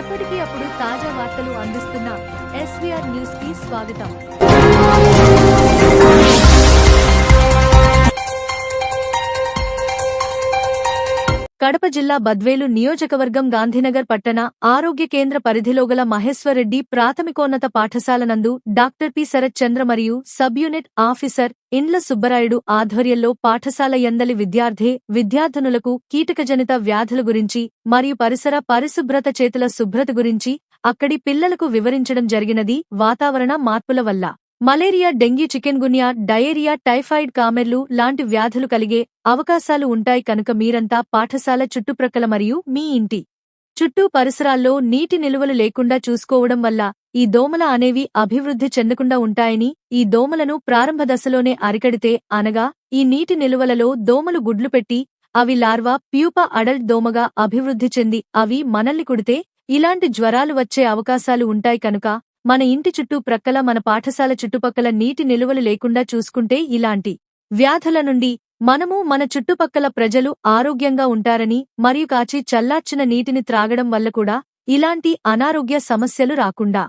ఎప్పటికీ అప్పుడు తాజా వార్తలు అందిస్తున్న ఎస్వీఆర్ న్యూస్కి స్వాగతం. కడప జిల్లా బద్వేలు నియోజకవర్గం గాంధీనగర్ పట్టణ ఆరోగ్య కేంద్ర పరిధిలోగల మహేశ్వరరెడ్డి ప్రాథమికోన్నత పాఠశాల నందు డాక్టర్ పి. శరత్ చంద్ర మరియు సబ్ యూనిట్ ఆఫీసర్ ఇండ్ల సుబ్బరాయుడు ఆధ్వర్యంలో పాఠశాల ఎందలి విద్యార్థి విద్యార్థినులకు కీటకజనిత వ్యాధుల గురించి మరియు పరిసర పరిశుభ్రత చేతుల శుభ్రత గురించి అక్కడి పిల్లలకు వివరించడం జరిగినది వాతావరణ మార్పుల వల్ల. Malaria dengue chikungunya diarrhoea typhoid కామెర్లు లాంటి వ్యాధులు కలిగే అవకాశాలు ఉంటాయి కనుక మీరంతా పాఠశాల చుట్టుప్రక్కల మరియు మీ ఇంటి చుట్టూ పరిసరాల్లో నీటి నిలువలు లేకుండా చూసుకోవడం వల్ల ఈ దోమల అనేవి అభివృద్ధి చెందకుండా ఉంటాయని ఈ దోమలను ప్రారంభ దశలోనే అరికడితే అనగా ఈ నీటి నిలువలలో దోమలు గుడ్లు పెట్టి అవి లార్వా ప్యూపా అడల్ట్ దోమగా అభివృద్ధి చెంది అవి మనల్ని కుడితే ఇలాంటి జ్వరాలు వచ్చే అవకాశాలు ఉంటాయి కనుక మన ఇంటి చుట్టూ ప్రక్కల మన పాఠశాల చుట్టుపక్కల నీటి నిలువలు లేకుండా చూసుకుంటే ఇలాంటి వ్యాధుల నుండి మనము మన చుట్టుపక్కల ప్రజలు ఆరోగ్యంగా ఉంటారని మరియు కాచి చల్లార్చిన నీటిని త్రాగడం వల్ల కూడా ఇలాంటి అనారోగ్య సమస్యలు రాకుండా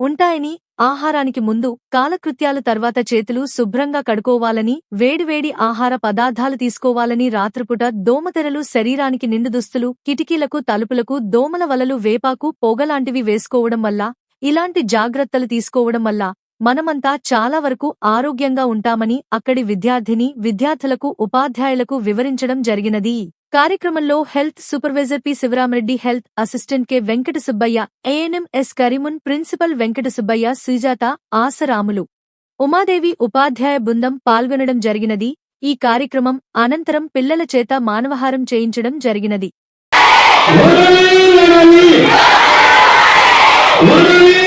ఉంటాయని ఆహారానికి ముందు కాలకృత్యాలు తర్వాత చేతులు శుభ్రంగా కడుకోవాలని వేడివేడి ఆహార పదార్థాలు తీసుకోవాలని రాత్రిపూట దోమతెరలు శరీరానికి నిండు దుస్తులు కిటికీలకు తలుపులకు దోమల వలలు వేపాకు పొగలాంటివి వేసుకోవడం వల్ల ఇలాంటి జాగ్రత్తలు తీసుకోవడం వల్ల మనమంతా చాలా వరకు ఆరోగ్యంగా ఉంటామని అక్కడి విద్యార్థిని విద్యార్థులకు ఉపాధ్యాయులకు వివరించడం జరిగినది. కార్యక్రమంలో health supervisor P. Sivaramareddy health assistant K. Venkata Subbaiah ANMs Karimun principal Venkata Subbaiah Sujatha Asaramulu. Umadevi ఉపాధ్యాయ బృందం పాల్గొనడం జరిగినది. ఈ కార్యక్రమం అనంతరం పిల్లల చేత మానవహారం చేయించడం జరిగినది. ஒரு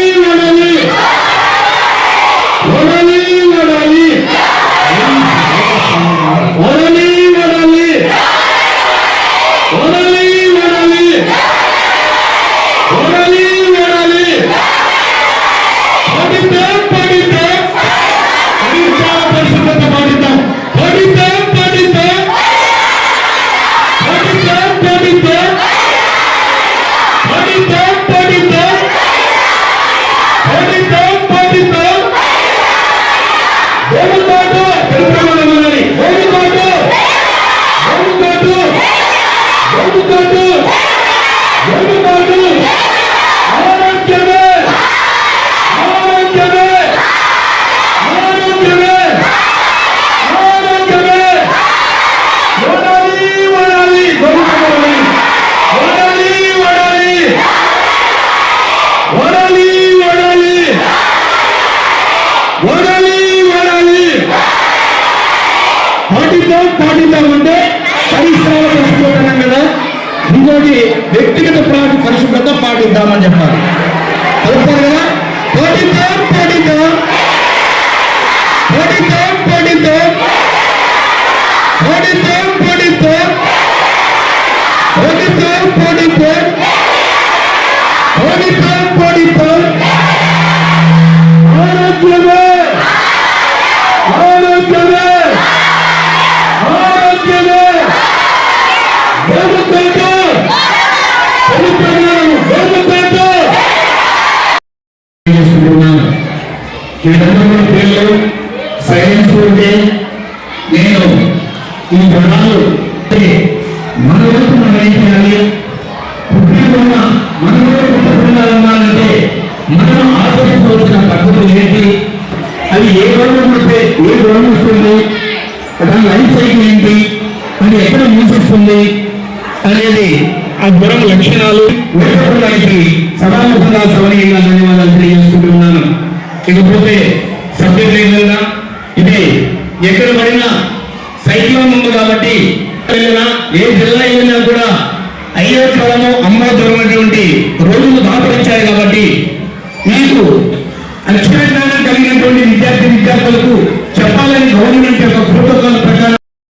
పాటిద్దాం పాటిద్దాం అంటే పరిసరాల పరిశుభ్రత కదా. ఇంకోటి వ్యక్తిగత ప్రాటి పరిశుభ్రత పాటిద్దామని చెప్పాలి. కదా? పాటిద్దాం పాటిద్దాం. వీరందరూ పేర్లు సైలెన్స్ ఉంటే నేను ఈ ప్రాణాలు అది ఏ గవర్నమెంట్ ఉంటే ఏ గవర్నమెంట్ వస్తుంది? దాని లైఫ్ సైకిల్ ఏంటి? అది ఎక్కడ మూసిస్తుంది? అనేది ఆ జ్వరం లక్షణాలు నేర్చుకోవడానికి సభాముఖంగా సవనీయంగా ధన్యవాదాలు తెలియజేసుకుంటున్నాను. ఇకపోతే సబ్జెక్ట్ ఏంటన్నా ఇది ఎక్కడ పడినా సైక్లోన్ ఉంది కాబట్టి వెళ్ళినా ఏ జిల్లా వెళ్ళినా కూడా అయ్యో జ్వరము అమ్మ జ్వరం అటువంటి రోజులు జ్వరము విద్యార్థులకు చెప్పాలని గవర్నమెంట్ యొక్క ప్రోటోకాల్ ప్రకారం